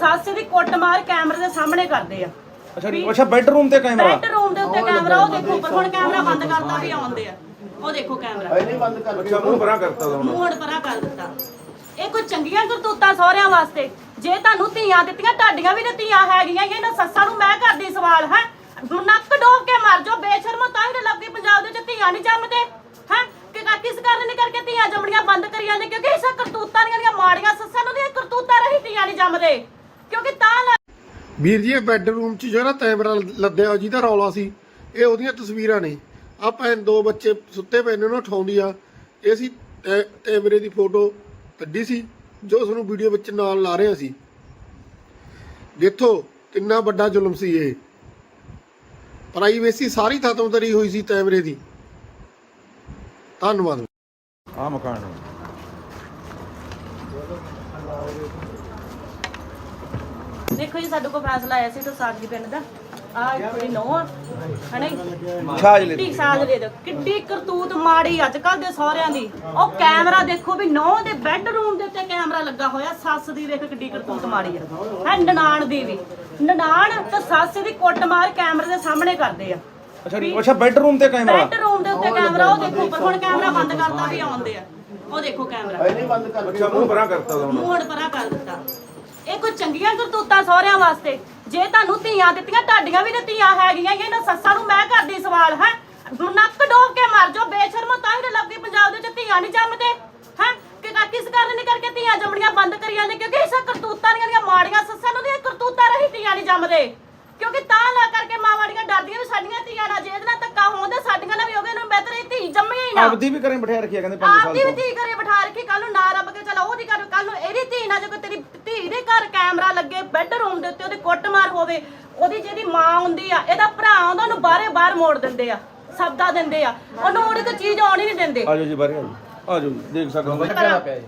ਸੱਸ ਦੀ ਕੁੱਟਮਾਰ ਕੈਮਰੇ ਦੇ ਸਾਹਮਣੇ ਕਰਦੇ ਆ। ਅੱਛਾ ਅੱਛਾ ਬੈਡਰੂਮ ਤੇ ਕੈਮਰਾ? ਬੈਡਰੂਮ ਦੇ ਉੱਤੇ ਕੈਮਰਾ ਉਹ ਦੇਖੋ ਉੱਪਰ ਹੁਣ ਕੈਮਰਾ ਬੰਦ ਕਰਤਾ ਵੀ ਆਉਂਦੇ ਆ। ਉਹ ਦੇਖੋ ਕੈਮਰਾ। ਅੱਛਾ ਮੂੰਹ ਪਰਾਂ ਕਰਤਾ ਉਹਦਾ ਮੂੰਹ ਹੁਣ ਪਰਾਂ ਕਰ ਦਿੱਤਾ। ਇਹ ਕੋਈ ਚੰਗੀਆਂ ਕਰਤੂਤਾਂ ਸਹੁਰਿਆਂ ਵਾਸਤੇ? ਜੇ ਤੁਹਾਨੂੰ ਧੀਆਂ ਦਿੱਤੀਆਂ ਤੁਹਾਡੀਆਂ ਵੀ ਤਾਂ ਧੀਆਂ ਹੈਗੀਆਂ ਹੀ ਆ, ਇਹਨਾਂ ਸੱਸਾਂ ਨੂੰ ਮੈਂ ਕਰਦੀ ਸਵਾਲ ਹੈ? ਨੱਕ ਡੋਬ ਕੇ ਮਰ ਜਾਓ ਬੇਸ਼ਰਮੋ ਤਾਂ ਹੀ ਤਾਂ ਲੋਕੀ ਪੰਜਾਬ ਦੇ ਵਿੱਚ ਧੀਆਂ ਨਹੀਂ ਜੰਮਦੇ ਹੈ? ਕਿ ਕਾ- ਕਿਸ ਕਾਰਨ ਨਹੀਂ ਕਰਕੇ ਧੀਆਂ ਜੰਮਣੀਆਂ ਬੰਦ ਕਰੀਆਂ ਨੇ? ਕਿਉਂਕਿ ਇਸ ਕਰਤੂਤਾਂ ਦੀਆਂ ਜਿਹੜੀਆਂ ਮਾੜੀਆਂ ਸੱਸਾਂ ਨੂੰ ਦੀਆਂ ਕਰਤੂਤਾਂ ਰਹੀ ਧੀਆਂ ਨਹੀਂ ਜੰਮਦੇ। ਕਿਉਂਕਿ ਤਾਂ ਲ- ਵੀਰ ਜੀ ਇਹ ਬੈੱਡਰੂਮ 'ਚ ਜਿਹੜਾ ਕੈਮਰਾ ਲੱਦਿਆ ਜਿਹਦਾ ਰੌਲਾ ਸੀ ਇਹ ਉਹਦੀਆਂ ਤਸਵੀਰਾਂ ਨੇ। ਆ ਭੈਣ ਦੋ ਬੱਚੇ ਸੁੱਤੇ ਪਏ ਨੇ ਉਹਨੂੰ ਉਠਾਉਂਦੀ ਆ। ਇਹ ਸੀ ਕੈਮਰੇ ਦੀ ਫੋਟੋ ਕੱਢੀ ਸੀ ਜੋ ਉਸ ਨੂੰ ਵੀਡੀਓ ਵਿੱਚ ਨਾਲ ਲਾ ਰਿਹਾ ਸੀ। ਦੇਖੋ ਕਿੰਨਾ ਵੱਡਾ ਜ਼ੁਲਮ ਸੀ ਇਹ। ਪ੍ਰਾਈਵੇਸੀ ਸਾਰੀ ਖਤਮ ਕਰੀ ਹੋਈ ਸੀ ਕੈਮਰੇ ਦੀ। ਧੰਨਵਾਦ। ਆ ਮਕਾਨ ਦੇਖੋ ਜੀ ਸਾਡੇ ਕੋਲ ਫੈਸਲਾ ਆਇਆ ਸੀ ਤਾਂ ਸਾਡੀ ਪਿੰਡ ਦਾ। ਆ ਕੋਈ ਨੋ ਆ ਹਨਾ ਜੀ? ਛਾਜ ਲੈ ਕਿੱਡੀ ਸਾਜ ਦੇ ਦੋ ਕਿੱਡੀ ਕਰਤੂਤ ਮਾੜੀ ਅੱਜ ਕੱਲ ਦੇ ਸਹੁਰਿਆਂ ਦੀ। ਉਹ ਕੈਮਰਾ ਦੇਖੋ ਵੀ ਨੌ ਦੇ ਬੈੱਡਰੂਮ ਦੇ ਉੱਤੇ ਕੈਮਰਾ ਲੱਗਾ ਹੋਇਆ ਸੱਸ ਦੀ ਵੇਖ ਕਿੱਡੀ ਕਰਤੂਤ ਮਾੜੀ ਆ। ਹੈ ਨਨਾਣ ਦੀ ਵੀ। ਨਨਾਣ ਤੇ ਸੱਸ ਦੀ ਕੁੱਟਮਾਰ ਕੈਮਰੇ ਦੇ ਸਾਹਮਣੇ ਕਰਦੇ ਆ। ਅੱਛਾ ਅੱਛਾ ਬੈਡਰੂਮ ਤੇ ਕੈਮਰਾ? ਬੈੱਡਰੂਮ ਦੇ ਉੱਤੇ ਕੈਮਰਾ ਉਹ ਦੇਖੋ ਉੱਪਰ ਹੁਣ ਕੈਮਰਾ ਬੰਦ ਕਰਤਾ ਵੀ ਆਉਂਦੇ ਆ। ਉਹ ਦੇਖੋ ਕੈਮਰਾ। ਅੱਛਾ ਮੂੰਹ ਪਰਾਂ ਕਰਤਾ ਮੂੰਹ ਹੁਣ ਪਰਾਂ ਕਰ ਦਿੱਤਾ। ਇਹ ਕੋਈ ਚੰਗੀਆਂ ਕਰਤੂਤਾਂ ਸਹੁਰਿਆਂ ਵਾਸਤੇ? ਜੇ ਤੁਹਾਨੂੰ ਧੀਆਂ ਦਿੱਤੀਆਂ ਤੁਹਾਡੀਆਂ ਵੀ ਤਾਂ ਧੀਆਂ ਹੈਗੀਆਂ ਹੀ ਆ, ਇਹਨਾਂ ਸੱਸਾਂ ਨੂੰ ਮੈਂ ਕਰਦੀ ਸਵਾਲ ਹੈ? ਨੱਕ ਡੋਬ ਕੇ ਮਰ ਜਾਓ ਬੇਸ਼ਰਮੋ ਤਾਂ ਹੀ ਤਾਂ ਲੋਕੀ ਪੰਜਾਬ ਦੇ ਵਿੱਚ ਧੀਆਂ ਨਹੀਂ ਜੰਮਦੇ ਹੈ? ਕਿ ਕਾ- ਕਿਸ ਕਾਰਨ ਨਹੀਂ ਕਰਕੇ ਧੀਆਂ ਜੰਮਣੀਆਂ ਬੰਦ ਕਰੀਆਂ ਨੇ? ਕਿਉਂਕਿ ਇਸ ਕਰਤੂਤਾਂ ਦੀਆਂ ਜਿਹੜੀਆਂ ਮਾੜੀਆਂ ਸੱਸਾਂ ਨੂੰ ਦੀਆਂ ਕਰਤੂਤਾਂ ਰਹੀ ਧੀਆਂ ਨਹੀਂ ਜੰਮਦੇ। ਕਿਉਂਕਿ ਤਾਂ ਲਾ ਕਰਕੇ ਮਾਵਾਂ ਦੀਆਂ ਡਰਦੀਆਂ ਵੀ ਸਾਡੀਆਂ ਧੀਆਂ ਨਾਲ ਜੇ ਇਹਦੇ ਨਾਲ ਧੱਕਾ ਹੋਣ ਤੇ ਸਾਡੀਆਂ ਨਾਲ ਵੀ ਹੋਗੇ ਇਹਨੂੰ ਬਿਹਤਰ ਇਹ ਧੀ ਜੰਮੀ ਹੀ ਨਾ। ਆਪਦੀ ਵੀ ਕਰੇ ਬਿਠਾ ਰੱਖਿਆ ਕਹਿੰਦੇ 5 ਸਾਲ ਆਪਦੀ ਵੀ ਤੋਂ। ਧੀ ਘਰੇ ਬਿਠਾ ਰੱਖੀ ਕੱਲ ਨੂੰ ਨਾ ਰੱਬ ਕੇ ਚਲਾ ਉਹਦੀ ਘਰ ਕੱਲ ਨੂੰ ਇਹਦੀ ਧੀ ਨਾ ਜੇ ਕੋਈ ਤੇਰੀ ਧੀ ਦੇ ਘਰ ਕੈਮਰਾ ਲੱਗੇ ਬੈੱਡਰੂਮ ਦੇ ਉੱਤੇ ਉਹਦੀ ਕੁੱਟਮਾਰ ਹੋਵੇ ਉਹਦੀ ਜਿਹਦੀ ਮਾਂ ਹੁੰਦੀ ਆ ਇਹਦਾ ਭਰਾ ਆਉਂਦਾ ਉਹਨੂੰ ਬਾਹਰੇ ਬਾਹਰ ਮੋੜ ਦਿੰਦੇ ਆ ਸਬਦਾ ਦਿੰਦੇ ਆ। ਉਹਨੂੰ ਉਹਦੀ ਕੋਈ ਚੀਜ਼ ਆਉਣ ਹੀ ਨਹੀਂ ਦਿੰਦੇ। ਆ ਜਾਓ ਜੀ ਬਾਰੇ ਆ ਜਾਓ। ਆ ਜਾਓ ਜੀ, ਦੇਖ ਸਕਦੇ ਹੋ।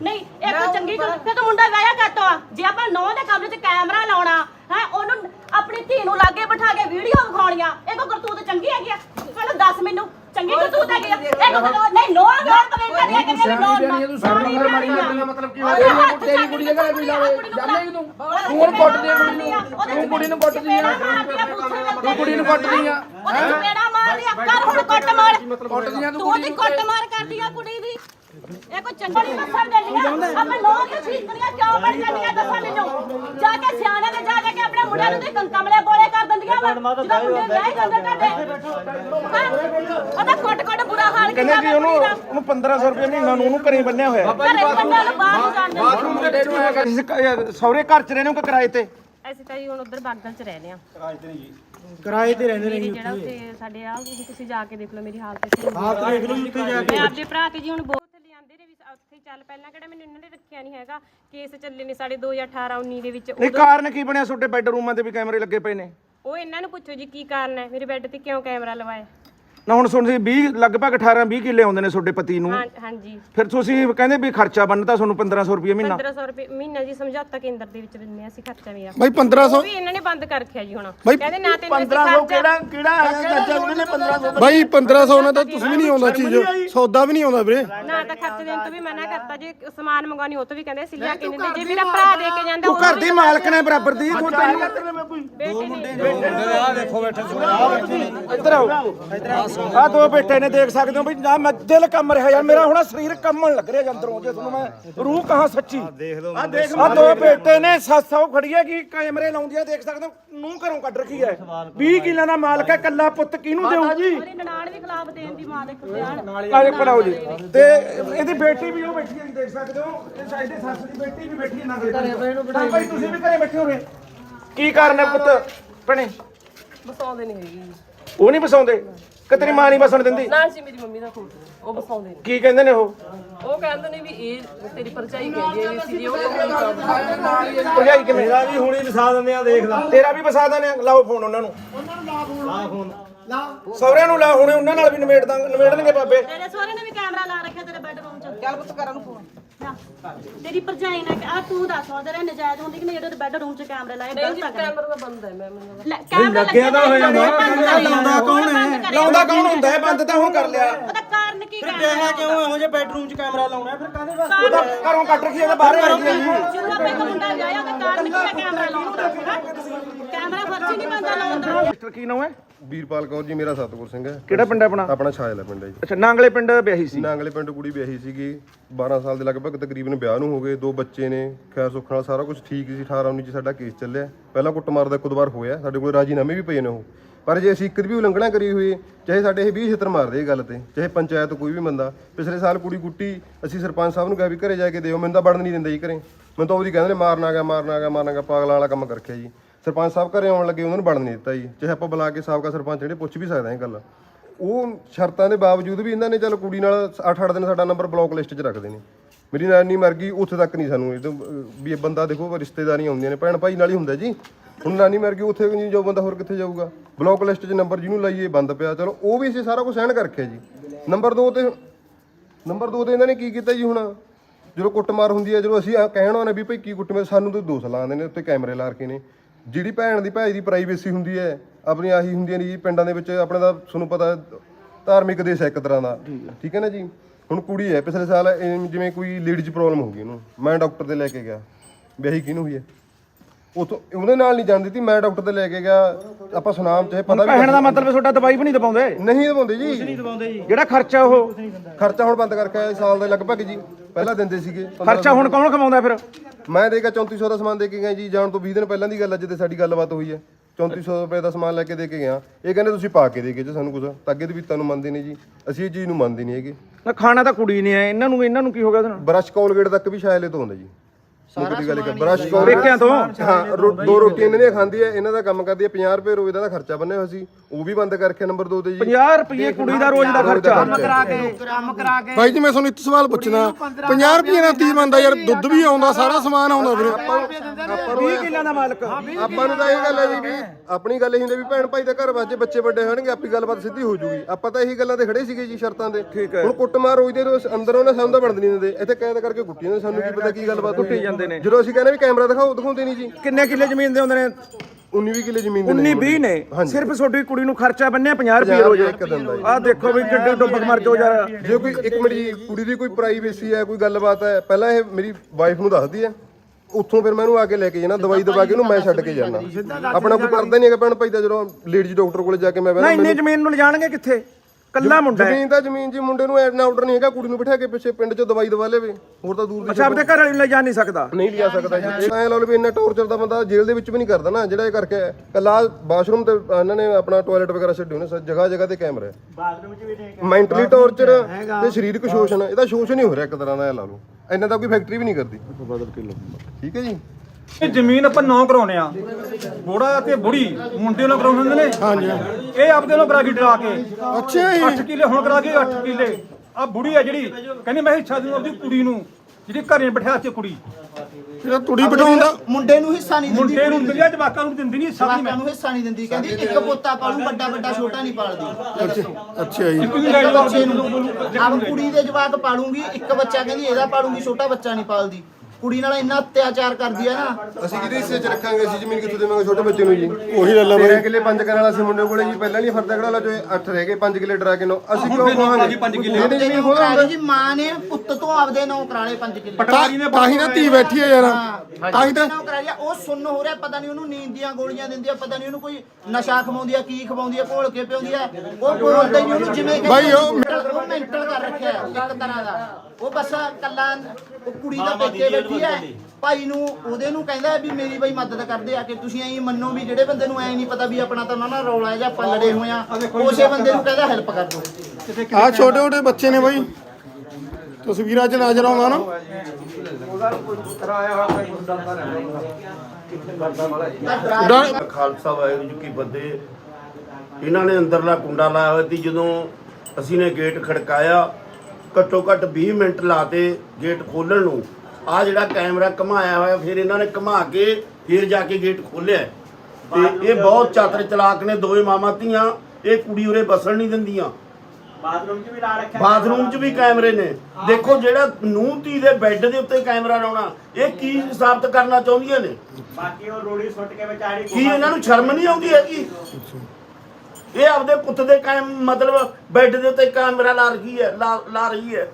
ਨਹੀਂ ਇਹ ਕੋਈ ਚੰਗੀ ਗੱਲ ਫਿਰ ਤਾਂ ਮੁੰਡਾ ਵਿਆਹਿਆ ਕਰਤਾ ਵਾ ਜੇ ਆਪਾਂ ਨੌ ਦੇ ਕਮਰੇ 'ਚ ਕੈਮਰਾ ਲਾਉਣਾ ਹੈ ਉਹਨੂੰ ਆਪਣੀ ਧੀ ਨੂੰ ਲਾਗੇ ਬਿਠਾ ਕੇ ਵੀਡੀਓ ਵਿਖਾਉਣੀਆਂ ਇਹ ਕੋ ਕਰਤੂਤ ਚੰਗੀ ਹੈਗੀ ਆ? ਪਹਿਲਾਂ ਦੱਸ ਮੈਨੂੰ। ਚੰਗੀ ਕਰਤੂਤ ਹੈਗੀ ਆ। ਇਹ ਕੋ ਨਹੀਂ ਨੋ ਨੋ ਕਮੈਂਟ ਕਰਿਆ ਕਿ ਨੋ ਨੋ ਸਾਰੀ ਮਾਰੀ ਮਤਲਬ ਕੀ ਹੋਇਆ ਤੇਰੀ ਕੁੜੀ ਦੇ ਘਰੇ ਵੀ ਲਾਵੇ ਜਾਣੇ ਤੂੰ ਤੂੰ ਹੁਣ ਕੁੱਟਦੀ ਆ ਕੁੜੀ ਨੂੰ। ਤੂੰ ਕੁੜੀ ਨੂੰ ਕੁੱਟਦੀ ਆ। ਤੂੰ ਕੁੜੀ ਨੂੰ ਕੁੱਟਦੀ ਆ। ਉਹਦੇ ਚਪੇੜਾ ਮਾਰ ਲਿਆ ਕਰ ਹੁਣ ਕੁੱਟ ਮਾਰ। ਕੁੱਟਦੀਆਂ ਤੂੰ ਉਹਦੀ ਕੁੱਟ ਮਾਰ ਕਰਦੀ ਆ ਕੁੜੀ ਦੀ। ਇਹ ਕੋਈ ਚੰਗਾ ਨਹੀਂ ਮਸਰ ਦੇਣੀਆਂ ਆਪਾਂ ਨੌ ਤੇ ਛੀਕਣੀਆਂ ਕਿਉਂ ਬਣ ਜਾਂਦੀਆਂ ਦੱਸਾਂ ਮੈਨੂੰ? ਜਾ ਕੇ ਸਿਆਣੇ ਦੇ ਜਾ ਜਾ ਕੇ ਆਪਣੇ ਮੁੰਡਿਆਂ ਨੂੰ ਤੇ ਕੰਕਮਲੇ ਬੋਲੇ ਕਰ ਦਿੰਦੀਆਂ ਵਾ। ਜਦੋਂ ਮੁੰਡੇ ਵਿਆਹ ਜਾਂਦੇ ਤੁਹਾਡੇ ਉਹਦਾ ਕੁੱਟ ਕੁੱਟ ਬੁਰਾ ਹਾਲ ਕਹਿੰਦੇ ਜੀ ਉਹਨੂੰ ਉਹਨੂੰ 1500 ਰੁਪਏ ਮਹੀਨਾ ਨੂੰ ਉਹਨੂੰ ਘਰੇ ਬੰਨਿਆ ਹੋਇਆ। ਘਰੇ ਬੰਦਿਆਂ ਨੂੰ ਬਾਹਰ ਨੂੰ ਜਾਣ ਦਿੰਦੇ ਤੁਸੀਂ ਕ- ਸਹੁਰੇ ਘਰ ਚ ਰਹਿੰਦੇ ਹੋ ਕਿ ਕਿਰਾਏ ਤੇ? ਅਸੀਂ ਤਾਂ ਜੀ ਹੁਣ ਉਧਰ ਬਾਗਲ ਚ ਰਹਿੰਦੇ ਆ ਕਿਰਾਏ ਤੇ ਰਹਿੰਦੇ ਮੇਰੀ ਜਿਹੜਾ ਉੱਥੇ। ਸਾਡੇ ਆ ਤੁਸੀਂ ਤੁਸੀਂ ਜਾ ਕੇ ਦੇਖ ਲਓ ਮੇਰੀ ਹਾਲਤ ਹਾਲਤ ਦੇਖ ਲਓ ਜਿੱਥੇ ਜਾ ਕੇ। ਮੈਂ ਆਪਦੇ ਭਰਾ ਤੇ ਜੀ ਹੁਣ ਬਹੁਤ ਥੱਲੇ ਆਂਦੇ ਨੇ ਵੀ ਉੱਥੇ ਚੱਲ ਪਹਿਲਾਂ ਕਿਹੜਾ ਮੈਨੂੰ ਇਹਨਾਂ ਨੇ ਰੱਖਿਆ ਨਹੀਂ ਹੈਗਾ। ਕੇਸ ਚੱਲੇ ਨੇ ਸਾਡੇ 2018 19 ਦੇ ਵਿੱਚ। ਨਹੀਂ ਕਾਰਨ ਕੀ ਬਣਿਆ? ਤੁਹਾਡੇ ਬੈਡਰੂਮਾਂ ਤੇ ਵੀ ਕੈਮਰੇ ਲੱਗੇ ਪਏ ਨੇ। ਉਹ ਇਹਨਾਂ ਨੂੰ ਪੁੱਛੋ ਜੀ ਕੀ ਕਾਰਨ ਹੈ? ਮੇਰੇ ਬੈੱਡ ਤੇ ਕਿਉਂ ਕੈਮਰਾ ਲਵਾਇਆ? ਨਾ ਹੁਣ ਸੁਣ ਸੀ 20 ਲਗਭਗ 18 20 ਕਿੱਲੇ ਆਉਂਦੇ ਨੇ ਤੁਹਾਡੇ ਪਤੀ ਨੂੰ। ਹਾਂ ਹਾਂਜੀ। ਫਿਰ ਤੁਸੀਂ ਕਹਿੰਦੇ ਵੀ ਖਰਚਾ ਬਣਦਾ ਤੁਹਾਨੂੰ 1500 ਰੁਪਏ ਮਹੀਨਾ। 1500 ਰੁਪਏ ਮਹੀਨਾ ਜੀ ਸਮਝੌਤਾ ਕੇਂਦਰ ਦੇ ਵਿੱਚ ਦਿੰਦੇ ਆ ਅਸੀਂ ਖਰਚਾ ਮੇਰਾ। ਬਾਈ 1500 ਉਹ ਵੀ ਇਹਨਾਂ ਨੇ ਬੰਦ ਕਰ ਰੱਖਿਆ ਜੀ ਹੁਣ। ਬਈ ਕਹਿੰਦੇ ਨਾ ਤੈਨੂੰ 1500 ਕਿਹੜਾ ਕਿਹੜਾ ਹੈਗਾ ਚਾਚਾ ਉਹਨੇ 1500 ਬਾਈ 1500 ਨਾਲ ਤਾਂ ਕੁਝ ਵੀ ਨਹੀਂ ਆਉਂਦਾ ਚੀਜ਼। ਸੌਦਾ ਵੀ ਨਹੀਂ ਆਉਂਦਾ ਵੀਰੇ। ਨਾ ਤਾਂ ਖਰਚ ਦੇਣ ਤੋਂ ਵੀ ਮਨਾ ਕਰਤਾ ਜੇ ਸਮਾਨ ਮੰਗਾਉਣੀ ਉਹ ਤੋਂ ਵੀ ਕਹਿੰਦੇ ਅਸੀਂ ਲਿਆ ਕੇ ਨਹੀਂ ਦਿੰਦੇ। ਜੇ ਮੇਰਾ ਭਰਾ ਦੇ ਕੇ ਜਾਂਦਾ ਤੂੰ ਘਰ ਦੀ ਮਾਲਕ ਨੇ ਬਰਾਬਰ ਦੀ। ਹੁਣ ਤੈਨੂੰ ਇੱਧਰ ਆਓ। ਆ ਦੋ ਬੇਟੇ ਨੇ ਦੇਖ ਸਕਦੇ ਹੋ ਵੀ ਨਾ ਮੈਂ ਦਿਲ ਕੰਮ ਰਿਹਾ ਯਾਰ ਮੇਰਾ ਹੁਣ ਸਰੀਰ ਕੰਮਣ ਲੱਗ ਰਿਹਾ ਜੀ ਅੰਦਰੋਂ ਜੇ ਤੁਹਾਨੂੰ ਮੈਂ ਰੂਹ ਕਹਾ ਸੱਚੀ। ਆ ਦੇਖ ਆ ਦੋ ਬੇਟੇ ਨੇ ਸੱਸ ਉਹ ਖੜੀ ਹੈ ਕਿ ਕੈਮਰੇ ਲਾਉਂਦੀ ਆ ਦੇਖ ਸਕਦੇ ਹੋ ਨੂੰ ਘਰੋਂ ਕੱਢ ਰੱਖੀ ਹੈ। 20 ਕਿੱਲਿਆਂ ਦਾ ਮਾਲਕ ਹੈ ਕੱਲਾ ਪੁੱਤ ਕਿਹਨੂੰ ਦੇਊ ਜੀ ਮੇਰੀ ਨਨਾਣ ਵੀ ਖਿਲਾਫ ਦੇਣ ਦੀ ਮਾਂ ਦੇ ਖਿਆਲ ਆਜੇ ਪੜਾਓ ਜੀ। ਤੇ ਇਹਦੀ ਬੇਟੀ ਵੀ ਉਹ ਬੈਠੀ ਹੈ ਜੀ, ਦੇਖ ਸਕਦੇ ਹੋ ਇਹ ਸਾਈਡ ਦੇ ਸੱਸ ਦੀ ਬੇਟੀ ਵੀ ਬੈਠੀ ਹੈ ਨਾਲ ਤਾਂ ਭਾਈ ਤੁਸੀਂ ਵੀ ਘਰੇ ਬੈਠੇ ਹੋਗੇ ਕੀ ਕਾਰਨ ਹੈ ਪੁੱਤ ਭਣੇ? ਬਸਾਉਂਦੇ ਨਹੀਂ ਹੈਗੀ। ਉਹ ਨਹੀਂ ਬਸਾਉਂਦੇ? ਕਿ ਤੇਰੀ ਮਾਂ ਨਹੀਂ ਬਸਣ ਦਿੰਦੀ? ਨਾ ਸੀ ਮੇਰੀ ਮੰਮੀ ਦਾ ਖੂਟ ਉਹ ਬਸਾਉਂਦੇ ਨੇ। ਕੀ ਕਹਿੰਦੇ ਨੇ ਉਹ? ਉਹ ਕਹਿੰਦੇ ਨੇ ਵੀ ਇਹ ਤੇਰੀ ਪਰਚਾਈ ਕਹਿੰਦੀ ਹੈ ਵੀ ਸੀ ਜੀ ਉਹ ਭਰਜਾਈ ਕਿਵੇਂ? ਮੇਰਾ ਵੀ ਹੁਣੀ ਵਸਾ ਦਿੰਦੇ ਆ ਦੇਖ ਲੈ। ਤੇਰਾ ਵੀ ਦਿੰਦੇ ਆ? ਲਾਓ ਫੋਨ ਉਹਨਾਂ ਨੂੰ। ਲਾ ਫੋਨ। ਲਾ। ਸਹੁਰਿਆਂ ਨੂੰ ਲਾ ਹੁਣੇ ਉਹਨਾਂ ਨਾਲ ਵੀ ਨਿਬੇੜ ਦਾਂ ਨਿਬੇੜਨਗੇ ਬਾਬੇ। ਤੇਰੇ ਸਹੁਰੇ ਨੇ ਵੀ ਕੈਮਰਾ ਲਾ ਰੱਖਿਆ ਤੇਰੇ ਬੈੱਡਰੂਮ 'ਚ। ਚੱਲ ਪੁੱਤ ਕਰਨ ਫੋਨ। ਤੇਰੀ ਭਰਜਾਈ ਨੇ ਆ ਤੂੰ ਦੱਸ ਉਹਦੇ ਨਾਲ ਨਜਾਇਜ਼ ਹੁੰਦੀ ਕਿ ਨਹੀਂ? ਜਿਹੜੇ ਬੈੱਡਰੂਮ 'ਚ ਕੈਮਰਾ ਲਾਏ ਗਲਤ ਆ ਕੈਮਰਾ ਤਾਂ ਬੰਦ ਹੈ ਮੈਂ ਮੈਨੂੰ ਲੈ, ਕੈਮਰਾ ਲੱਗਿਆ ਤਾਂ ਹੋਇਆ ਲਾਉਂਦਾ ਕੌਣ ਹੈ? ਲਾਉਂਦਾ ਕੌਣ ਹੁੰਦਾ ਹੈ? ਬੰਦ ਤਾਂ ਹੁਣ ਕਰ ਲਿਆ। ਉਹਦਾ ਕਾਰਨ ਕੀ ਕੈਮਰਾ ਕਿਉਂ ਇਹੋ ਜਿਹੇ ਬੈਡਰੂਮ 'ਚ ਕੈਮਰਾ ਲਾਉਣਾ ਫਿਰ ਕਾਹਦੇ ਵਾਸਤੇ? ਉਹ ਤਾਂ ਘਰੋਂ ਕੱਟ ਰੱਖੀ ਉਹਦਾ ਬਾਹਰ ਰੱਖੀ ਹੈ ਜੀ। ਜਦੋਂ ਆਪਾਂ ਇੱਕ ਮੁੰਡਾ ਵਿਆਹਿਆ ਉਹਦਾ ਕਾਰਨ ਕੀ ਹੈ ਕੈਮਰਾ ਲਾਉਣ ਕੈਮਰਾ ਫਰਜ਼ੀ ਨਹੀਂ ਬੰਦਾ ਲਾਉਣ ਦਾ। ਮਿਸਟਰ ਕੀ ਨਾਮ ਹੈ? ਵੀਰਪਾਲ ਕੌਰ ਜੀ ਮੇਰਾ ਸਤਗੁਰ ਸਿੰਘ ਹੈ। ਕਿਹੜਾ ਪਿੰਡ ਹੈ ਆਪਣਾ? ਆਪਣਾ ਛਾਇਲਾ ਪਿੰਡ ਹੈ ਜੀ। ਅੱਛਾ ਨਾਂਗਲੇ ਪਿੰਡ ਵਿਆਹੀ ਸੀ। ਨਾਂਗਲੇ ਪਿੰਡ ਕੁੜੀ ਵਿਆਹੀ ਸੀਗੀ। 12 ਸਾਲ ਦੇ ਲਗਭਗ ਤਕਰੀਬਨ ਵਿਆਹ ਨੂੰ ਹੋ ਗਏ ਦੋ ਬੱਚੇ ਨੇ। ਖੈਰ ਸੁੱਖ ਨਾਲ ਸਾਰਾ ਕੁਝ ਠੀਕ ਸੀ 18 19 ਚ ਸਾਡਾ ਕੇਸ ਚੱਲਿਆ। ਪਹਿਲਾਂ ਕੁੱਟਮਾਰ ਦਾ ਇੱਕ ਦੋ ਵਾਰ ਹੋਇਆ ਸਾਡੇ ਕੋਲ ਰਾਜੀਨਾਮੇ ਵੀ ਪਏ ਨੇ ਉਹ। ਪਰ ਜੇ ਅਸੀਂ ਇੱਕ ਵੀ ਉਲੰਘਣਾ ਕਰੀ ਹੋਈ ਚਾਹੇ ਸਾਡੇ ਇਹ 20 ਛਿੱਤਰ ਮਾਰਦੇ ਇਹ ਗੱਲ ਤੇ ਚਾਹੇ ਪੰਚਾਇਤ ਕੋਈ ਵੀ ਬੰਦਾ ਪਿਛਲੇ ਸਾਲ ਕੁੜੀ ਕੁੱਟੀ ਅਸੀਂ ਸਰਪੰਚ ਸਾਹਿਬ ਨੂੰ ਕਿਹਾ ਵੀ ਘਰੇ ਜਾ ਕੇ ਦਿਓ ਮੈਨੂੰ ਤਾਂ ਵੜਨ ਨਹੀਂ ਦਿੰਦੇ ਜੀ ਘਰੇ। ਮੈਨੂੰ ਤਾਂ ਉਹਦੀ ਕਹਿੰਦੇ ਨੇ ਮਾਰਨਾ ਗਿਆ ਮਾਰਨਾ ਗਿਆ ਮਾਰਨਾ ਗਿਆ ਪਾਗਲਾਂ ਵਾਲਾ ਕੰਮ ਕਰਕੇ ਜੀ। ਸਰਪੰਚ ਸਾਹਿਬ ਘਰੇ ਆਉਣ ਲੱਗੇ, ਉਹਨਾਂ ਨੂੰ ਵੜਨ ਨਹੀਂ ਦਿੱਤਾ ਜੀ। ਚਾਹੇ ਆਪਾਂ ਬੁਲਾ ਕੇ ਸਾਬਕਾ ਸਰਪੰਚ ਜਿਹੜੇ ਪੁੱਛ ਵੀ ਸਕਦੇ ਹਾਂ ਇਹ ਗੱਲ। ਉਹ ਸ਼ਰਤਾਂ ਦੇ ਬਾਵਜੂਦ ਵੀ ਇਹਨਾਂ ਨੇ ਚੱਲ ਕੁੜੀ ਨਾਲ 8-8 ਦਿਨ ਸਾਡਾ ਨੰਬਰ ਬਲੌਕ ਲਿਸਟ 'ਚ ਰੱਖਦੇ ਨੇ। ਮੇਰੀ ਨਾਨੀ ਮਰ ਗਈ, ਉੱਥੇ ਤੱਕ ਨਹੀਂ ਸਾਨੂੰ ਇਹ ਵੀ ਇਹ ਬੰਦਾ ਦੇਖੋ, ਰਿਸ਼ਤੇਦਾਰੀਆਂ ਹੁੰਦੀਆਂ ਨੇ। ਭੈਣ ਭਾਈ ਨਾਲ ਹੀ ਹੁੰਦਾ ਜੀ। ਹੁਣ ਨਾਨੀ ਮਰ ਗਈ, ਉੱਥੇ ਨਹੀਂ ਜੋ ਬੰਦਾ ਹੋਰ ਕਿੱਥੇ ਜਾਊਗਾ? ਬਲੌਕ ਲਿਸਟ 'ਚ ਨੰਬਰ ਜਿਹਨੂੰ ਲਾਈਏ, ਬੰਦ ਪਿਆ। ਚਲੋ, ਉਹ ਵੀ ਅਸੀਂ ਸਾਰਾ ਕੁਝ ਸਹਿਣ ਕਰਕੇ ਜੀ। ਨੰਬਰ 2 ਤੇ ਨੰਬਰ 2 ਤੇ ਇਹਨਾਂ ਨੇ ਕੀ ਕੀਤਾ ਜੀ ਹੁਣ? ਜਦੋਂ ਕੁੱਟਮਾਰ ਹੁੰਦੀ ਹੈ ਜਦੋਂ ਅਸੀਂ ਕਹਿਣਾ ਕਹਿਣ ਵੀ ਭਾਈ ਕੀ ਕੁੱਟਮਾਰ, ਸਾਨੂੰ ਤਾਂ ਦੋਸ਼ ਲਾਉਂਦੇ ਨੇ, ਉੱਤੇ ਕੈਮਰੇ ਲਾ ਕੇ ਨੇ। ਜਿਹੜੀ ਭੈਣ ਦੀ ਭਾਈ ਦੀ ਪ੍ਰਾਈਵੇਸੀ ਹੁੰਦੀ ਹੈ ਆਪਣੀ ਆਹੀ ਹੁੰਦੀਆਂ ਨੇ ਜੀ ਪਿੰਡਾਂ ਦੇ ਵਿੱਚ ਆਪਣੇ ਦਾ ਤੁਹਾਨੂੰ ਪਤਾ ਧਾਰਮਿਕ ਦੇਸ਼ ਹੈ ਇੱਕ ਤਰ੍ਹਾਂ ਦਾ। ਠੀਕ ਹੈ। ਨਾ ਜੀ? ਹੁਣ ਕੁੜੀ ਹੈ ਪਿਛਲੇ ਸਾਲ ਇਹ ਜਿਵੇਂ ਕੋਈ ਲੇਡੀਜ਼ ਪ੍ਰੋਬਲਮ ਹੋ ਗਈ ਉਹਨੂੰ। ਮੈਂ ਡਾਕਟਰ ਦੇ ਲੈ ਕੇ ਗਿਆ। ਵਿਆਹੀ ਕਿਹਨੂੰ ਹੋਈ ਹੈ? ਉਥੋਂ ਉਹਦੇ ਨਾਲ ਨਹੀਂ ਜਾਣ ਦਿੱਤੀ ਮੈਂ ਡਾਕਟਰ ਤੇ ਲੈ ਕੇ ਗਿਆ। ਆਪਾਂ ਸੁਨਾਮ ਚਾਹੇ ਪਤਾ ਵੀ ਕਹਿਣ ਦਾ ਮਤਲਬ ਤੁਹਾਡਾ ਦਵਾਈ ਵੀ ਨਹੀਂ ਦਵਾਉਂਦੇ। ਨਹੀਂ ਦਵਾਉਂਦੇ ਜੀ। ਜਿਹੜਾ ਖਰਚਾ ਉਹ ਖਰਚਾ ਹੁਣ ਬੰਦ ਕਰਕੇ ਆਏ ਸਾਲ ਦੇ ਲਗਭਗ ਜੀ। ਪਹਿਲਾਂ ਦਿੰਦੇ ਸੀਗੇ ਖਰਚਾ ਹੁਣ ਕੌਣ ਕਮਾਉਂਦਾ ਫਿਰ? ਮੈਂ ਦੇ ਕੇ 3400 ਦਾ ਸਮਾਨ ਦੇ ਕੇ ਗਿਆ ਜੀ ਜਾਣ ਤੋਂ 20 ਦਿਨ ਪਹਿਲਾਂ ਦੀ ਗੱਲ ਅੱਜ ਤੇ ਸਾਡੀ ਗੱਲਬਾਤ ਹੋਈ ਹੈ 3400 ਰੁਪਏ ਦਾ ਸਮਾਨ ਲੈ ਕੇ ਦੇ ਕੇ ਗਿਆ। ਇਹ ਕਹਿੰਦੇ ਤੁਸੀਂ ਪਾ ਕੇ ਦੇ ਕੇ ਜੇ ਸਾਨੂੰ ਕੁਝ ਤਾਂ ਅੱਗੇ ਦੇ ਵੀ ਤੁਹਾਨੂੰ ਮੰਨਦੇ ਨੇ ਜੀ। ਅਸੀਂ ਇਹ ਚੀਜ਼ ਨੂੰ ਮੰਨਦੇ ਨਹੀਂ ਹੈਗੇ। ਨਾ ਖਾਣਾ ਤਾਂ ਕੁੜੀ ਨੇ ਹੈ ਇਹਨਾਂ ਨੂੰ ਇਹਨਾਂ ਨੂੰ ਕੀ ਹੋ ਗਿਆ ਉਹਦੇ ਨਾਲ? ਬਰਸ਼ ਕੋਲਗੇਟ ਤੱਕ ਵੀ ਸ਼ਾਇਲੇ ਤੋਂ ਹੁੰਦਾ ਜੀ। ਮੁੱਕ ਦੀ ਗੱਲ ਕਰ ਬਰਸ਼ ਕੋਲ ਪੇਕਿਆਂ ਤੋਂ? ਹਾਂ ਰੋ- ਦੋ ਰੋਟੀਆਂ ਇਹਨਾਂ ਦੀਆਂ ਖਾਂਦੀ ਹੈ ਇਹਨਾਂ ਦਾ ਕੰਮ ਕਰਦੀ ਹੈ 50 ਰੁਪਏ ਰੋਜ਼ ਦਾ ਖਰਚਾ ਬੰਨਿਆ ਹੋਇਆ ਸੀ। ਉਹ ਵੀ ਬੰਦ ਕਰਕੇ ਨੰਬਰ 2 ਤੇ ਜੀ। 50 ਰੁਪਏ ਕੁੜੀ ਦਾ ਰੋਜ਼ ਦਾ ਖਰਚਾ। ਬਾਈ ਜੀ ਮੈਂ ਤੁਹਾਨੂੰ ਇੱਕ ਸਵਾਲ ਪੁੱਛਣਾ 50 ਰੁਪਏ ਨਾਲ ਤੀ ਬੰਦਾ ਯਾਰ ਦੁੱਧ ਵੀ ਆਉਂਦਾ ਸਾਰਾ ਸਮਾਨ ਆਉਂਦਾ ਵੀਰੇ। 20 ਕਿੱਲਿਆਂ ਦਾ ਮਾਲਕ। ਆਪਾਂ ਨੂੰ ਤਾਂ ਇਹ ਗੱਲ ਹੈ ਜੀ ਵੀ ਆਪਣੀ ਗੱਲ ਇਹ ਹੁੰਦੀ ਵੀ ਭੈਣ ਭਾਈ ਦੇ ਘਰ ਵਾਜੇ ਬੱਚੇ ਵੱਡੇ ਹੋਣਗੇ ਆਪੀ ਗੱਲਬਾਤ ਸਿੱਧੀ ਹੋ ਜੂਗੀ। ਆਪਾਂ ਤਾਂ ਇਹੀ ਗੱਲਾਂ ਤੇ ਖੜੇ ਸੀਗੇ ਜੀ ਸ਼ਰਤਾਂ ਦੇ ਹੁਣ ਕੁੱਟਮਾਰ ਹੋਈ ਤੇ ਰੋਜ਼ ਅੰਦਰ ਉਹਨੇ ਸਾਨੂੰ ਤਾਂ ਬਣਦ ਨਹੀਂ ਦਿੰਦੇ ਇੱਥੇ ਕੈਦ ਕਰਕੇ ਕੁੱਟੀਆਂ ਨੇ ਸਾਨੂੰ ਕੀ ਪਤਾ ਕੀ ਗੱਲਬਾਤ ਹੋਈ ਜਾਂਦੇ ਨੇ। ਜਦੋਂ ਅਸੀਂ ਕਹਿੰਦੇ ਵੀ ਕੈਮਰਾ ਦਿਖਾਓ ਦਿਖਾਉਂਦੇ ਨਹੀਂ ਜੀ। ਕਿੰਨੇ ਕਿੱਲੇ ਜ਼ਮੀਨ ਦੇ ਹੁੰਦੇ ਨੇ? 19 20 ਕਿੱਲੇ ਜ਼ਮੀਨ ਦੇ 19 20 ਨੇ। ਸਿਰਫ ਤੁਹਾਡੀ ਕੁੜੀ ਨੂੰ ਖਰਚਾ ਬੰਨਿਆ 50 ਰੁਪਏ ਰੋਜ਼ ਇੱਕ ਦਿਨ ਦਾ ਜੀ। ਆਹ ਦੇਖੋ ਵੀ ਕਿੱਡੇ ਡੁੱਬਕ ਮਰ ਜਾਓ ਯਾਰ ਜੇ ਕੋਈ ਇੱਕ ਮਿੰਟ ਜੀ ਕੁੜੀ ਦੀ ਕੋਈ ਪ੍ਰਾਈਵੇਸੀ ਹੈ ਕੋਈ ਗੱਲਬਾਤ ਹੈ ਪਹਿਲਾਂ ਇਹ ਮੇਰੀ ਵਾਈਫ ਨੂੰ ਦੱਸਦੀ ਹੈ। ਉੱਥੋਂ ਫਿਰ ਮੈਂ ਇਹਨੂੰ ਆ ਕੇ ਲੈ ਕੇ ਜਾਣਾ ਦਵਾਈ ਦਵਾ ਕੇ ਇਹਨੂੰ ਮੈਂ ਛੱਡ ਕੇ ਜਾਣਾ। ਆਪਣਾ ਕੋਈ ਕਰਦਾ ਨਹੀਂ ਹੈਗਾ ਭੈਣ ਭਾਈ ਦਾ ਜਦੋਂ ਲੇਡੀਜ਼ ਡਾਕਟਰ ਕੋਲੇ ਜਾ ਕੇ ਮੈਂ ਨਾ ਇੰਨੀ ਜ਼ਮੀਨ ਨੂੰ ਲਿਜਾਣਗੇ ਕਿੱਥੇ? ਕੱਲਾ ਮੁੰਡਾ ਹੈ। ਜ਼ਮੀਨ ਤਾਂ ਜ਼ਮੀਨ ਜੀ ਮੁੰਡੇ ਨੂੰ ਐਨਾ ਆਰਡਰ ਨਹੀਂ ਹੈਗਾ ਕੁੜੀ ਨੂੰ ਬਿਠਾ ਕੇ ਪਿੱਛੇ ਪਿੰਡ 'ਚ ਦਵਾਈ ਦਵਾ ਲੇਵੇ ਹੋਰ ਤਾਂ ਦੂਰ ਦੀ ਅੱਛਾ ਆਪਦੇ ਘਰ ਵਾਲੀ ਨੂੰ ਲਿਜਾ ਨਹੀਂ ਸਕਦਾ। ਨਹੀਂ ਲਿਆ ਸਕਦਾ ਜੀ। ਐ ਲਾ ਲਓ ਵੀ ਇੰਨਾ ਟੌਰਚਰ ਦਾ ਬੰਦਾ ਜੇਲ੍ਹ ਦੇ ਵਿੱਚ ਵੀ ਨਹੀਂ ਕਰਦਾ ਨਾ ਜਿਹੜਾ ਇਹ ਕਰਕੇ ਕੱਲਾ ਬਾਥਰੂਮ ਤੇ ਇਹਨਾਂ ਨੇ ਆਪਣਾ ਟਾਇਲਟ ਵਗੈਰਾ ਛੱਡੇ ਹੋਣੇ ਸਭ ਜਗ੍ਹਾ ਜਗ੍ਹਾ ਤੇ ਕੈਮਰੇ ਬਾਥਰੂਮ 'ਚ ਵੀ ਮੈਂਟਲੀ ਟੌਰਚਰ ਤੇ ਸਰੀਰਕ ਸ਼ੋਸ਼ਣ ਇਹਦਾ ਸ਼ੋਸ਼ਣ ਹੀ ਹੋ ਰਿਹਾ ਇੱਕ ਤਰ੍ਹਾਂ ਦਾ ਇਹ ਲਾ ਲਓ। ਇਹਨਾਂ ਦਾ ਕੋਈ ਫੈਕਟਰੀ ਵੀ ਨਹੀਂ ਕਰਦੀ। ਠੀਕ ਹੈ ਜੀ। ਇਹ ਜ਼ਮੀਨ ਆਪਾਂ ਨੌ ਕਰਾਉਨੇ ਆ। ਬੋੜਾ ਤੇ ਬੁੜੀ ਮੁੰਡੇ ਨੂੰ ਕਰਾਉਣੇ ਹੁੰਦੇ ਨੇ। ਹਾਂਜੀ। ਇਹ ਆਪਦੇ ਨੂੰ ਕਰਾ ਕੇ ਡਰਾ ਕੇ। ਅੱਛਾ ਜੀ। 8 ਕਿੱਲੇ ਹੁਣ ਕਰਾ ਕੇ 8 ਕਿੱਲੇ। ਆ ਬੁੜੀ ਆ ਜਿਹੜੀ ਕਹਿੰਦੀ ਮੈਂ ਹਿੱਸਾ ਦੇਣਾ ਉਹਦੀ ਕੁੜੀ ਨੂੰ ਜਿਹੜੀ ਘਰੇ ਬਿਠਾ ਕੇ ਕੁੜੀ। ਜਿਹੜਾ ਤੁੜੀ ਬਿਠਾਉਂਦਾ ਮੁੰਡੇ ਨੂੰ ਹਿੱਸਾ ਨਹੀਂ ਦਿੰਦੀ ਮੁੰਡੇ ਨੂੰ ਦਿੰਦੀ ਆ ਜਵਾਕਾਂ ਨੂੰ ਦਿੰਦੀ ਨਹੀਂ ਸਭ ਨੂੰ ਹਿੱਸਾ ਨਹੀਂ ਦਿੰਦੀ। ਕਹਿੰਦੀ ਇੱਕ ਪੋਤਾ ਪਾਲੂ ਵੱਡਾ ਵੱਡਾ ਛੋਟਾ ਨਹੀਂ ਪਾਲਦੀ। ਅੱਛਾ ਜੀ। ਬੱਚੇ ਨੂੰ। ਆਪ ਕੁੜੀ ਦੇ ਜਵਾਕ ਪਾਲੂੰਗੀ ਇੱਕ ਬੱਚਾ ਕਹਿੰਦੀ ਇਹਦਾ ਪਾਲੂੰਗੀ ਛੋਟਾ ਬੱਚਾ ਨਹੀਂ ਪਾਲਦੀ। ਕੁੜੀ ਨਾਲ ਇੰਨਾ ਅਤਿਆਚਾਰ ਕਰਦੀ ਆ ਨਾ। ਅਸੀਂ ਕਿਹਦੇ ਹਿੱਸੇ 'ਚ ਰੱਖਾਂਗੇ? ਅਸੀਂ ਜ਼ਮੀਨ ਕਿੱਥੋਂ ਦੇਵਾਂਗੇ? ਛੋਟੇ ਬੱਚੇ ਨੂੰ ਜੀ। ਉਹੀ ਗੱਲ ਆ ਬਾਈ। ਤੇਰਾਂ ਕਿੱਲੇ ਪੰਜ ਕਰਨ ਵਾਲਾ ਸੀ ਮੁੰਡੇ ਕੋਲੇ ਜੀ। ਪਹਿਲਾਂ ਨਹੀਂ ਫਰਦਾ ਲਾ ਜੋ 8 ਰਹਿ ਗਏ 5 ਕਿੱਲੇ ਡਰਾ ਕੇ ਨੋ। ਅਸੀਂ ਕਿਉਂ ਕਹਾਂਗੇ 5 ਕਿੱਲੇ। ਇਹਦੀ ਜ਼ਮੀਨ ਖੋਲਾ ਕਰਾਲੀ ਜੀ ਮਾਂ ਨੇ ਪੁੱਤ ਤੋਂ ਆਪਦੇ ਨਾਂ ਕਰਾਲੇ 5 ਕਿੱਲੇ ਤਾਂ ਤਾਂ ਹੀ ਨਾ ਧੀ ਬੈਠੀ ਹੈ ਯਾਰ। ਤਾਂ ਹੀ ਤਾਂ ਨਾਂ ਕਰਾ ਲਿਆ ਉਹ ਸੁੰਨ ਹੋ ਰਿਹਾ। ਪਤਾ ਨਹੀਂ ਉਹਨੂੰ ਨੀਂਦ ਦੀਆਂ ਗੋਲੀਆਂ ਦਿੰਦੀ ਆ ਪਤਾ ਨਹੀਂ ਉਹਨੂੰ ਕੋਈ ਨਸ਼ਾ ਖਵਾਉਂਦੀ ਆ ਕੀ ਖਵਾਉਂਦੀ ਆ ਘੋਲ ਕੇ ਪਿਉਂਦੀ ਆ। ਉਹ ਬੋਲਦਾ ਹੀ ਨਹੀਂ ਉਹਨੂੰ ਜਿਵੇਂ ਬਾਈ ਉਹ ਮੈਂਟਲ ਕਰ ਰੱਖਿਆ ਇੱਕ ਤਰ੍ਹਾਂ ਦਾ। ਉਹ ਬਸ ਕੱਲਾ ਉਹ ਕੁੜੀ ਦਾ ਪੇਕੇ ਬੈਠੀ ਹੈ? ਭਾਈ ਨੂੰ ਉਹਦੇ ਨੂੰ ਕਹਿੰਦਾ ਵੀ ਮੇਰੀ ਬਈ ਮਦਦ ਕਰਦੇ ਆ ਕਿ ਤੁਸੀਂ ਐਂ ਮੰਨੋ ਵੀ ਜਿਹੜੇ ਬੰਦੇ ਨੂੰ ਐਂ ਨਹੀਂ ਪਤਾ ਵੀ ਆਪਣਾ ਤਾਂ ਉਹਨਾਂ ਨਾਲ ਰੌਲਾ ਹੈ ਜਾਂ ਆਪਾਂ ਲੜੇ ਹੋਏ ਆ ਉਸੇ ਬੰਦੇ ਨੂੰ ਕਹਿੰਦਾ ਹੈਲਪ ਕਰ ਦਿਓ। ਆ ਛੋਟੇ ਛੋਟੇ ਬੱਚੇ ਨੇ ਬਾਈ। ਤਸਵੀਰਾਂ 'ਚ ਨਜ਼ਰ ਆਉਂਦਾ ਨਾ। ਡਰ- ਖਾਲਸਾ ਵਾਹਿਗੁਰੂ ਜੀ ਕੀ ਫਤਿਹ। ਇਹਨਾਂ ਨੇ ਅੰਦਰਲਾ ਕੁੰਡਾ ਲਾਇਆ ਹੋਇਆ ਸੀ ਜਦੋਂ ਅਸੀਂ ਨੇ ਗੇਟ ਖੜਕਾਇਆ ਘੱਟੋ ਘੱਟ 20 ਮਿੰਟ ਲਾਤੇ ਗੇਟ ਖੋਲਣ ਨੂੰ। ਆ ਜਿਹੜਾ ਕੈਮਰਾ ਘਮਾਇਆ ਹੋਇਆ ਫਿਰ ਇਹਨਾਂ ਨੇ ਘਮਾ ਕੇ ਫਿਰ ਜਾ ਕੇ ਗੇਟ ਖੋਲਿਆ ਤੇ ਇਹ ਬਹੁਤ ਚਾਤਰ ਚਲਾਕ ਨੇ ਦੋਵੇਂ ਮਾਮਾ ਧੀਆਂ ਇਹ ਕੁੜੀ ਉਰੇ ਬਸਣ ਨਹੀਂ ਦਿੰਦੀਆਂ। ਬਾਥਰੂਮ 'ਚ ਵੀ ਲਾ ਰੱਖਿਆ ਬਾਥਰੂਮ 'ਚ ਵੀ ਕੈਮਰੇ। ਨੇ। ਦੇਖੋ ਜਿਹੜਾ ਨੂੰਹ ਧੀ ਦੇ ਬੈੱਡ ਦੇ ਉੱਤੇ ਕੈਮਰਾ ਲਾਉਣਾ ਇਹ ਕੀ ਸਾਬਤ ਕਰਨਾ ਚਾਹੁੰਦੀਆਂ ਨੇ? ਕੀ ਇਹਨਾਂ ਨੂੰ ਸ਼ਰਮ ਨਹੀਂ ਆਉਂਦੀ ਹੈਗੀ? ਇਹ ਆਪਦੇ ਪੁੱਤ ਦੇ ਕਾਇਮ ਮਤਲਬ ਬੈੱਡ ਦੇ ਉੱਤੇ ਕੈਮਰਾ ਲਾ ਰਹੀ ਹੈ ਲਾ ਰਹੀ ਹੈ।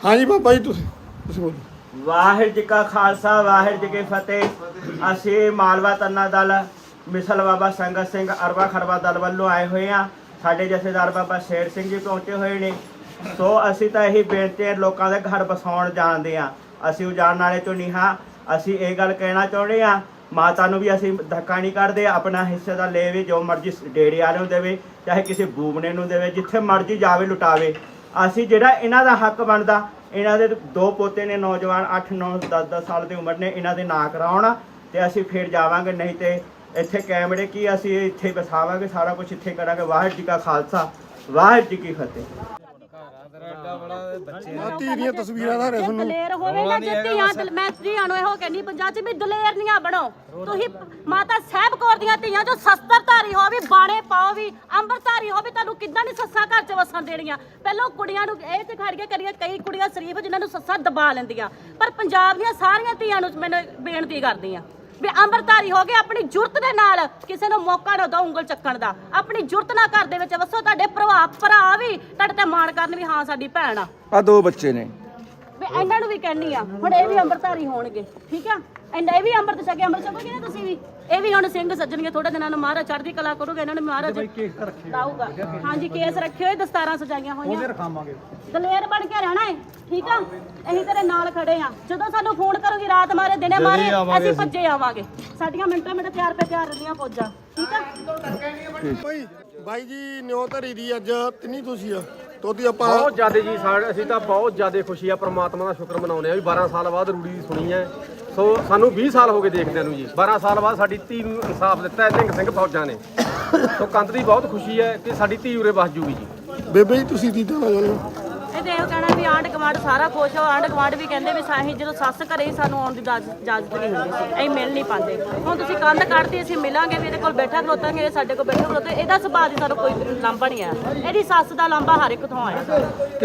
ਹਾਂਜੀ ਬਾਬਾ ਜੀ, ਤੁਸੀਂ ਤੁਸੀਂ ਬੋਲੋ। ਵਾਹਿਗੁਰੂ ਜੀ ਕਾ ਖਾਲਸਾ, ਵਾਹਿਗੁਰੂ ਜੀ ਕੀ ਫਤਿਹ। ਅਸੀਂ ਮਾਲਵਾ ਤੰਨਾ ਦਲ, ਮਿਸਲ ਬਾਬਾ ਸੰਗਤ ਸਿੰਘ ਅਰਵਾ ਖਰਵਾ ਦਲ ਵੱਲੋਂ ਆਏ ਹੋਏ ਆ ਸਾਡੇ ਜਥੇਦਾਰ ਬਾਬਾ ਸ਼ੇਰ ਸਿੰਘ ਜੀ ਪਹੁੰਚੇ ਹੋਏ ਨੇ। ਸੋ ਅਸੀਂ ਤਾਂ ਇਹੀ ਬੇਨਤੀ ਹੈ, ਲੋਕਾਂ ਦੇ ਘਰ ਬਸਾਉਣ ਜਾਣਦੇ ਆ ਅਸੀਂ ਉਜਾੜਨ ਵਾਲੇ ਤੋਂ ਨਹੀਂ। ਹਾਂ ਅਸੀਂ ਇਹ ਗੱਲ ਕਹਿਣਾ ਚਾਹੁੰਦੇ ਆ ਮਾਤਾ ਨੂੰ ਵੀ ਅਸੀਂ ਧੱਕਾ ਨਹੀਂ ਕਰਦੇ, ਆਪਣਾ ਹਿੱਸੇ ਦਾ ਲੈਵੇ ਜੋ ਮਰਜ਼ੀ ਡੇੜੇ ਵਾਲੇ ਨੂੰ ਦੇਵੇ, ਚਾਹੇ ਕਿਸੇ ਬੂਬਨੇ ਨੂੰ ਦੇਵੇ, ਜਿੱਥੇ ਮਰਜ਼ੀ ਜਾਵੇ, ਲੁਟਾਵੇ। ਅਸੀਂ ਜਿਹੜਾ ਇਹਨਾਂ ਦਾ ਹੱਕ ਬਣਦਾ, ਇਹਨਾਂ ਦੇ ਦੋ ਪੋਤੇ ਨੇ, ਨੌਜਵਾਨ 8 9 10 10 ਸਾਲ ਦੀ ਉਮਰ ਨੇ, ਇਹਨਾਂ ਦੇ ਨਾਂ ਕਰਾਉਣ ਤੇ ਅਸੀਂ ਫਿਰ ਜਾਵਾਂਗੇ, ਨਹੀਂ ਤੇ ਇੱਥੇ ਕੈਮਰੇ ਕੀ ਅਸੀਂ ਇੱਥੇ ਬਸਾਵਾਂਗੇ ਸਾਰਾ ਕੁਝ ਇੱਥੇ ਕਰਾਂਗੇ। ਵਾਹਿਗੁਰੂ ਜੀ ਕਾ ਖਾਲਸਾ, ਵਾਹਿਗੁਰੂ ਜੀ ਕੀ ਫਤਿਹ। ਆ ਧੀ ਦੀਆਂ ਤਸਵੀਰਾਂ ਦਾ ਜੇ ਤੁਹਾਨੂੰ ਦਲੇਰ ਹੋਵੇ ਨਾ ਜੇ ਧੀਆਂ ਦਲ- ਮੈਂ ਧੀਆਂ ਨੂੰ ਇਹੋ ਕਹਿੰਦੀ ਪੰਜਾਬ 'ਚ ਵੀ ਦਲੇਰ ਨੀਆਂ ਬਣੋ। ਤੁਸੀਂ ਮਾਤਾ ਸਾਹਿਬ ਕੌਰ ਦੀਆਂ ਧੀਆਂ ਜੋ ਸ਼ਸਤਰਧਾਰੀ ਹੋ ਵੀ ਬਾਣੇ ਪਾਓ ਵੀ ਅੰਮ੍ਰਿਤਧਾਰੀ ਹੋ ਵੀ ਤੁਹਾਨੂੰ ਕਿੱਦਾਂ ਨਹੀਂ ਸੱਸਾਂ ਘਰ 'ਚ ਵਸਣ ਦੇਣੀਆਂ? ਪਹਿਲਾਂ ਕੁੜੀਆਂ ਨੂੰ ਇਹ ਤੇ ਖੜ ਕੇ ਕਰੀਆਂ ਕਈ ਕੁੜੀਆਂ ਸ਼ਰੀਫ ਜਿਨ੍ਹਾਂ ਨੂੰ ਸੱਸਾਂ ਦਬਾ ਲੈਂਦੀਆਂ। ਪਰ ਪੰਜਾਬ ਦੀਆਂ ਸਾਰੀਆਂ ਧੀਆਂ ਨੂੰ ਮੈਨੂੰ ਬੇਨਤੀ ਕਰਦੀ ਆ ਵੀ ਅੰਮ੍ਰਿਤਧਾਰੀ ਹੋ ਗਏ ਆਪਣੀ ਜੁਰਤ ਦੇ ਨਾਲ ਕਿਸੇ ਨੂੰ ਮੌਕਾ ਨਾ ਦਿਓ ਉਂਗਲ ਚੱਕਣ ਦਾ। ਆਪਣੀ ਜੁਰਤ ਨਾਲ ਘਰ ਦੇ ਵਿੱਚ ਵਸੋ ਤੁਹਾਡੇ ਭਰਾ ਭਰਾ ਵੀ ਤੁਹਾਡੇ ਤੇ ਮਾਣ ਕਰਨ ਵੀ ਹਾਂ ਸਾਡੀ ਭੈਣ ਆ। ਆ ਦੋ ਬੱਚੇ ਨੇ। ਵੀ ਇਹਨਾਂ ਨੂੰ ਵੀ ਕਹਿਣੀ ਆ ਹੁਣ ਇਹ ਵੀ ਅੰਮ੍ਰਿਤਧਾਰੀ ਹੋਣਗੇ ਠੀਕ ਆ? ਐਂਡ ਇਹ ਵੀ ਅੰਮ੍ਰਿਤ ਛਕੇ ਅੰਮ੍ਰਿਤ ਛਕੋਗੇ ਨਾ ਤੁਸੀਂ ਵੀ? ਇਹ ਵੀ ਹੁਣ ਸਿੰਘ ਸੱਜਣਗੇ ਥੋੜੇ ਦਿਨਾਂ ਨੂੰ ਮਹਾਰਾਜ ਚੜ੍ਹਦੀ ਕਲਾ ਕਰੋਗੇ ਇਹਨਾਂ ਨੂੰ ਮਹਾਰਾਜ ਲਾਊਗਾ। ਹਾਂਜੀ ਕੇਸ ਰੱਖੇ ਹੋਏ ਦਸਤਾਰਾਂ ਸਜਾਈਆਂ ਹੋਈਆਂ। ਰਖਾਵਾਂਗੇ। ਦਲੇਰ ਬਣ ਕੇ ਰਹਿਣਾ ਹੈ ਠੀਕ ਆ? ਅਸੀਂ ਤੇਰੇ ਨਾਲ ਖੜੇ ਆ। ਜਦੋਂ ਸਾਨੂੰ ਫੋਨ ਕਰੋਗੀ ਰਾਤ ਮਾਰੇ ਦਿਨੇ ਮਾਰੇ ਅਸੀਂ ਭੱਜੇ ਆਵਾਂਗੇ। ਸਾਡੀਆਂ ਮਿੰਟਾਂ ਮਿੰਟ ਤਿਆਰ ਪੇ ਤਿਆਰ ਰਹਿੰਦੀਆਂ ਫੌਜਾਂ ਠੀਕ ਆ? ਭਾਈ ਬਾਈ ਜੀ ਨਿਉ ਧਰੀ ਦੀ ਅੱਜ ਤਿੰਨੀ ਤੁਸੀਂ ਆ? ਤੋਦੀ ਆਪਾਂ ਬਹੁਤ ਜ਼ਿਆਦਾ ਜੀ ਸਾਡੇ ਅਸੀਂ ਤਾਂ ਬਹੁਤ ਜ਼ਿਆਦਾ ਖੁਸ਼ੀ ਆ ਪ੍ਰਮਾਤਮਾ ਦਾ ਸ਼ੁਕਰ ਮਨਾਉਂਦੇ ਆ ਵੀ 12 ਸਾਲ ਬਾਅਦ ਰੂੜੀ ਦੀ ਸੁਣੀ ਹੈ। ਸੋ ਸਾਨੂੰ 20 ਸਾਲ ਹੋ ਗਏ ਦੇਖਦਿਆਂ ਨੂੰ ਜੀ। 12 ਸਾਲ ਬਾਅਦ ਸਾਡੀ ਧੀ ਨੂੰ ਇਨਸਾਫ ਦਿੱਤਾ ਹੈ ਨਿੰਗ ਸਿੰਘ ਫੌਜਾਂ ਨੇ। ਸੋ ਕੰਤ ਦੀ ਬਹੁਤ ਖੁਸ਼ੀ ਹੈ ਕਿ ਸਾਡੀ ਧੀ ਉਰੇ ਵਸ ਜੂਗੀ ਜੀ। ਬੇਬੇ ਜੀ, ਤੁਸੀਂ ਕੀ ਕਹਿਣਾ ਚਾਹੁੰਦੇ ਹੋ? ਇਹ ਤੇ ਇਹੋ ਕਹਿਣਾ ਵੀ ਆਂਢ ਗੁਆਂਢ ਸਾਰਾ ਖੁਸ਼ ਹੋ ਆਂਢ ਗੁਆਂਢ ਵੀ ਕਹਿੰਦੇ ਵੀ ਸਾਹੀ ਜਦੋਂ ਸੱਸ ਘਰੇ ਸਾਨੂੰ ਆਉਣ ਦੀ ਇਜਾਜ਼- ਇਜਾਜ਼ਤ ਨਹੀਂ ਹੁੰਦੀ ਸੀ। ਅਸੀਂ ਮਿਲ ਨਹੀਂ ਪਾਉਂਦੇ। ਹੁਣ ਤੁਸੀਂ ਕੰਧ ਕੱਢਦੀ ਅਸੀਂ ਮਿਲਾਂਗੇ ਵੀ ਇਹਦੇ ਕੋਲ ਬੈਠਾ ਖਲੋਤਾਂਗੇ ਇਹ ਸਾਡੇ ਕੋਲ ਬੈਠਾ ਖਲੋਤੇ। ਇਹਦਾ ਸੁਭਾਅ ਦੀ ਸਾਨੂੰ ਕੋਈ ਲਾਂਭਾ ਨਹੀਂ ਆਇਆ। ਇਹਦੀ ਸੱਸ ਦਾ ਲਾਂਭਾ ਹਰ ਇੱਕ ਥਾਂ ਆਇਆ।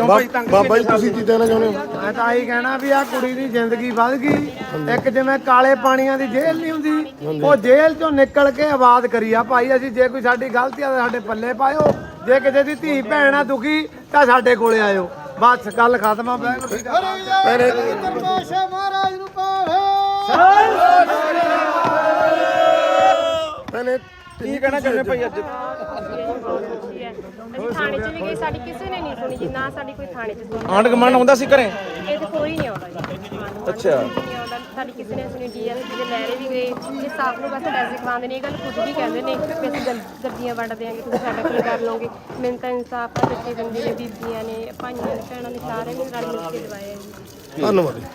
ਬਾ- ਬਾਬਾ ਜੀ ਤੁਸੀਂ ਕੀ ਕਹਿਣਾ ਚਾਹੁੰਦੇ ਹੋ? ਮੈਂ ਤਾਂ ਆਹੀ ਕਹਿਣਾ ਵੀ ਆ ਕੁੜੀ ਦੀ ਜ਼ਿੰਦਗੀ ਵੱਧ ਗਈ। ਇੱਕ ਜਿਵੇਂ ਕਾਲੇ ਪਾਣੀਆਂ ਦੀ ਜੇਲ੍ਹ ਨਹੀਂ ਹੁੰਦੀ ਉਹ ਜੇਲ੍ਹ ਚੋਂ ਨਿਕਲ ਕੇ ਆਬਾਦ ਕਰੀ ਆ। ਭਾਈ ਅਸੀਂ ਜੇ ਕੋਈ ਸਾਡੀ ਗਲਤੀ ਆ ਤਾਂ ਸਾਡੇ ਪੱਲੇ ਪਾਇਓ। ਜੇ ਕਿਸੇ ਦੀ ਧੀ ਭੈਣ ਆ ਦੁਖੀ ਤਾਂ ਸਾਡੇ ਕੋਲੇ ਆਇਓ। ਬਸ ਗੱਲ ਖਤਮ ਆ ਵਾਹਿਗੁਰੂ ਜੀ ਦਾ ਪਹਿਲੇ ਕੀ ਕਹਿਣਾ ਚਾਹੁੰਦੇ ਭਾਈ ਅੱਜ? ਅਸੀਂ ਥਾਣੇ 'ਚ ਵੀ ਗਏ ਸਾਡੀ ਕਿਸੇ ਨੇ ਨਹੀਂ ਸੁਣੀ ਜੀ ਨਾ ਸਾਡੀ ਕੋਈ ਥਾਣੇ 'ਚ ਸੁਣੀ। ਆਂਢ ਗੁਆਂਢ ਆਉਂਦਾ ਸੀ ਘਰੇ? ਇਹ ਤੇ ਕੋਈ ਨਹੀਂ ਆਉਂਦਾ ਜੀ। ਅੱਛਾ ਨਹੀਂ ਆਉਂਦਾ ਸਾਡੀ ਕਿਸੇ ਨੇ ਸੁਣੀ ਡੀਐਸ ਦੇ ਲੈਰੇ ਵੀ ਗਏ ਇਹ ਸਾਫ਼ ਨੂੰ ਬਸ ਪੈਸੇ ਖਵਾਉਂਦੇ ਨੇ ਇਹ ਗੱਲ ਖੁਦ ਵੀ ਕਹਿੰਦੇ ਨੇ ਕਿ ਅਸੀਂ ਜੱਦੀਆਂ ਵੰਡ ਦਿਆਂਗੇ ਤੁਸੀਂ ਸਾਡਾ ਕੀ ਕਰ ਲਓਗੇ? ਮੈਨੂੰ ਤਾਂ ਇਨਸਾਫ ਆ ਬੱਚੇ ਬੰਦੇ ਨੇ ਬੀਬੀਆਂ ਨੇ ਭਾਈਆਂ ਨੇ ਭੈਣਾਂ ਨੇ ਸਾਰਿਆਂ ਨੇ ਰਲ ਮਿਲ ਕੇ ਜੀ। ਧੰਨਵਾਦ। ਜੀ